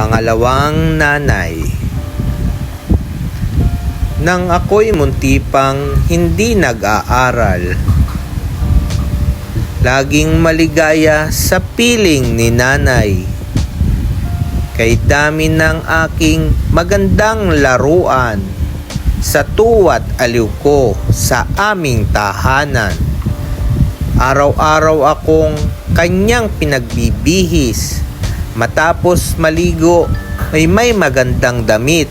Pangalawang nanay. Nang ako'y munti pang hindi nag-aaral Laging maligaya sa piling ni nanay. Kay dami ng aking magandang laruan Sa tuwat aliw ko sa aming tahanan. Araw-araw akong kanyang pinagbibihis Matapos maligo ay may magandang damit.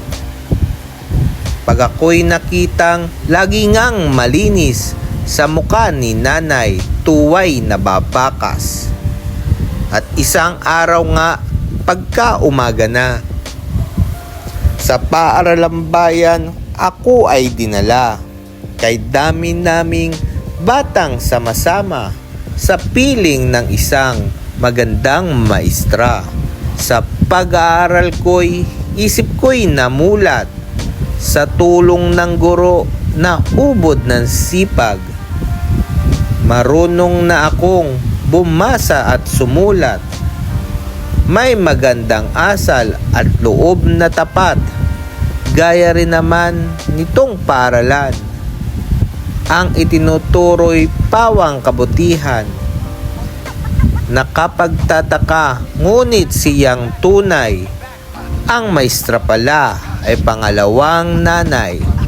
Pag ako'y nakitang lagi ngang malinis sa mukha ni nanay tuway na babakas. At isang araw nga pagka umaga na. Sa paaralang bayan ako ay dinala. Kay dami naming batang sama-sama sa piling ng isang magandang maestra. Sa pag-aaral ko'y isip ko'y namulat sa tulong ng guro na ubod ng sipag. Marunong na akong bumasa at sumulat. May magandang asal at loob na tapat. Gaya rin naman nitong paaralan. Ang itinuturo'y pawang kabutihan. Nakapagtataka ngunit siyang tunay. Ang maestra pala ay pangalawang nanay